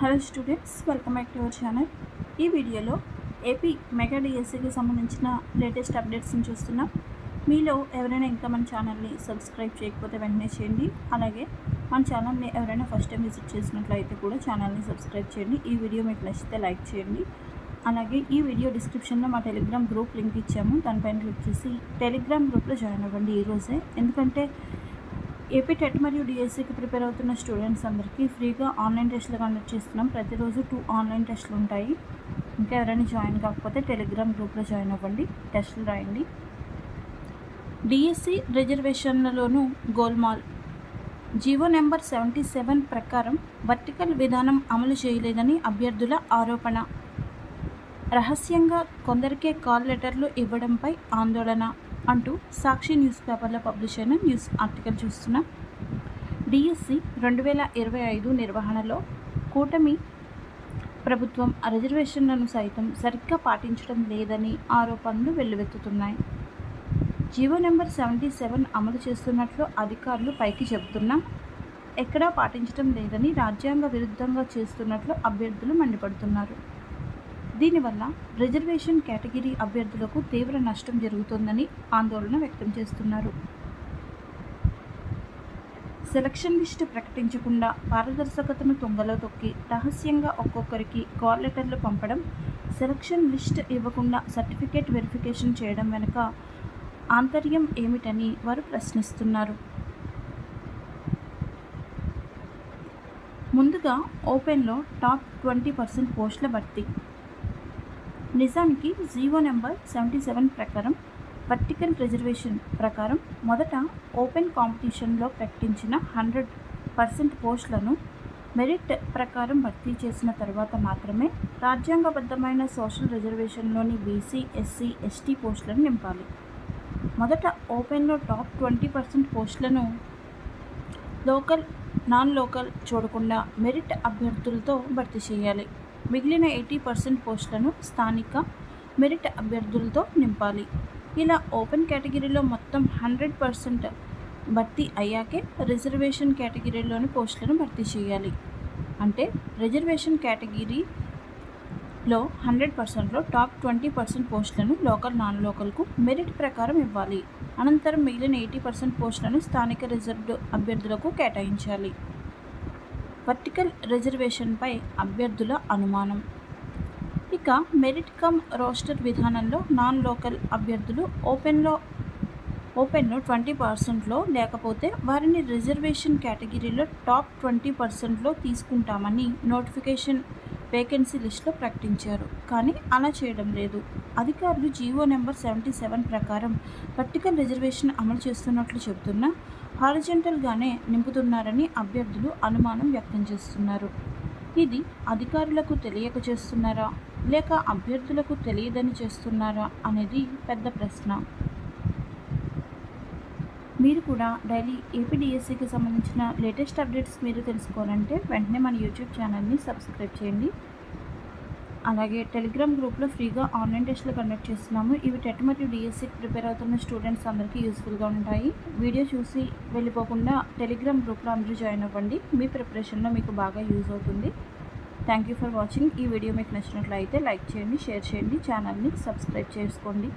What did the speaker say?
Hello students welcome back to our channel ఈ వీడియోలో AP mega డిఎస్సికి సంబంధించిన లేటెస్ట్ అప్డేట్స్ని చూస్తున్నాం. మీలో ఎవరైనా ఇంకా మన ఛానల్ని సబ్స్క్రైబ్ చేయకపోతే వెంటనే చేయండి. అలాగే మన ఛానల్ని ఎవరైనా ఫస్ట్ టైం విజిట్ చేసినట్లయితే కూడా ఛానల్ని సబ్స్క్రైబ్ చేయండి. ఈ వీడియో మీకు నచ్చితే లైక్ చేయండి. అలాగే ఈ వీడియో డిస్క్రిప్షన్లో మా టెలిగ్రామ్ గ్రూప్ లింక్ ఇచ్చాము. దానిపైన క్లిక్ చేసి టెలిగ్రామ్ గ్రూప్లో జాయిన్ అవ్వండి ఈరోజే ఎందుకంటే ఏపీ టెట్ మరియు డిఎస్సికి ప్రిపేర్ అవుతున్న స్టూడెంట్స్ అందరికీ ఫ్రీగా ఆన్లైన్ టెస్ట్లు కండక్ట్ చేస్తున్నాం. ప్రతిరోజు టూ ఆన్లైన్ టెస్ట్లు ఉంటాయి. ఇంకా ఎవరైనా జాయిన్ కాకపోతే టెలిగ్రామ్ గ్రూప్లో జాయిన్ అవ్వండి. టెస్టులు రాయండి. డిఎస్సి రిజర్వేషన్లలోనూ గోల్మాల్. జీవో నెంబర్ సెవెంటీ సెవెన్ ప్రకారం వర్టికల్ విధానం అమలు చేయలేదని అభ్యర్థుల ఆరోపణ. రహస్యంగా కొందరికే కాల్ లెటర్లు ఇవ్వడంపై ఆందోళన. అంటూ సాక్షి న్యూస్ పేపర్లో పబ్లిష్ అయిన న్యూస్ ఆర్టికల్ చూస్తున్నాం డిఎస్సి రెండు వేల ఇరవై ఐదు నిర్వహణలో కూటమి ప్రభుత్వం రిజర్వేషన్లను సైతం సరిగ్గా పాటించడం లేదని ఆరోపణలు వెల్లువెత్తుతున్నాయి. జీవో నెంబర్ సెవెంటీ సెవెన్ అమలు చేస్తున్నట్లు అధికారులు పైకి చెబుతున్నా ఎక్కడా పాటించడం లేదని రాజ్యాంగ విరుద్ధంగా చేస్తున్నట్లు అభ్యర్థులు మండిపడుతున్నారు. దీనివల్ల రిజర్వేషన్ కేటగిరీ అభ్యర్థులకు తీవ్ర నష్టం జరుగుతోందని ఆందోళన వ్యక్తం చేస్తున్నారు. సెలక్షన్ లిస్టు ప్రకటించకుండా పారదర్శకతను తొంగలో తొక్కి రహస్యంగా ఒక్కొక్కరికి కాల్ లెటర్లు పంపడం సెలక్షన్ లిస్ట్ ఇవ్వకుండా సర్టిఫికేట్ వెరిఫికేషన్ చేయడం వెనుక ఆంతర్యం ఏమిటని వారు ప్రశ్నిస్తున్నారు. ముందుగా ఓపెన్లో టాప్ ట్వంటీ పర్సెంట్ పోస్టుల భర్తీ నిజానికి జీవో నెంబర్ సెవెంటీ సెవెన్ ప్రకారం వర్టికల్ రిజర్వేషన్ ప్రకారం మొదట ఓపెన్ కాంపిటీషన్లో ప్రకటించిన హండ్రెడ్ పర్సెంట్ పోస్టులను మెరిట్ ప్రకారం భర్తీ చేసిన తర్వాత మాత్రమే రాజ్యాంగబద్ధమైన సోషల్ రిజర్వేషన్లోని బీసీ ఎస్సీ ఎస్టీ పోస్టులను నింపాలి. మొదట ఓపెన్లో టాప్ ట్వంటీ పర్సెంట్ పోస్టులను లోకల్ నాన్ లోకల్ చూడకుండా మెరిట్ అభ్యర్థులతో భర్తీ చేయాలి. మిగిలిన ఎయిటీ పర్సెంట్ పోస్టులను స్థానిక మెరిట్ అభ్యర్థులతో నింపాలి. ఇలా ఓపెన్ కేటగిరీలో మొత్తం హండ్రెడ్ పర్సెంట్ భర్తీ అయ్యాకే రిజర్వేషన్ కేటగిరీలోని పోస్టులను భర్తీ చేయాలి. అంటే రిజర్వేషన్ కేటగిరీలో హండ్రెడ్ పర్సెంట్లో టాప్ ట్వంటీ పర్సెంట్ పోస్టులను లోకల్ నాన్ లోకల్కు మెరిట్ ప్రకారం ఇవ్వాలి. అనంతరం మిగిలిన ఎయిటీ పర్సెంట్ పోస్టులను స్థానిక రిజర్వ్డ్ అభ్యర్థులకు కేటాయించాలి. వర్టికల్ రిజర్వేషన్పై అభ్యర్థుల అనుమానం. ఇక మెరిట్ కమ్ రోస్టర్ విధానంలో నాన్ లోకల్ అభ్యర్థులు ఓపెన్లో ఓపెన్లో ట్వంటీ పర్సెంట్లో లేకపోతే వారిని రిజర్వేషన్ కేటగిరీలో టాప్ ట్వంటీ పర్సెంట్లో తీసుకుంటామని నోటిఫికేషన్ వేకెన్సీ లిస్టులో ప్రకటించారు. కానీ అలా చేయడం లేదు. అధికారులు జీవో నెంబర్ సెవెంటీ సెవెన్ ప్రకారం పర్టికల్ రిజర్వేషన్ అమలు చేస్తున్నట్లు చెబుతున్నా హారిజెంటల్గానే నింపుతున్నారని అభ్యర్థులు అనుమానం వ్యక్తం చేస్తున్నారు. ఇది అధికారులకు తెలియక చేస్తున్నారా? లేక అభ్యర్థులకు తెలియదని చేస్తున్నారా? అనేది పెద్ద ప్రశ్న. మీరు కూడా డైలీ ఏపీడిఎస్సికి సంబంధించిన లేటెస్ట్ అప్డేట్స్ మీరు తెలుసుకోవాలంటే వెంటనే మన యూట్యూబ్ ఛానల్ని సబ్స్క్రైబ్ చేయండి. అలాగే టెలిగ్రామ్ గ్రూప్లో ఫ్రీగా ఆన్లైన్ టెస్ట్లు కండక్ట్ చేస్తున్నాము. ఇవి టెట్ మరియు డిఎస్సికి ప్రిపేర్ అవుతున్న స్టూడెంట్స్ అందరికీ యూస్ఫుల్గా ఉంటాయి. వీడియో చూసి వెళ్ళిపోకుండా టెలిగ్రామ్ గ్రూప్లో అందరూ జాయిన్ అవ్వండి. మీ ప్రిపరేషన్లో మీకు బాగా యూజ్ అవుతుంది. Thank you for watching. ఈ వీడియో మీకు నచ్చినట్లయితే లైక్ చేయండి షేర్ చేయండి ఛానల్ని సబ్స్క్రైబ్ చేసుకోండి.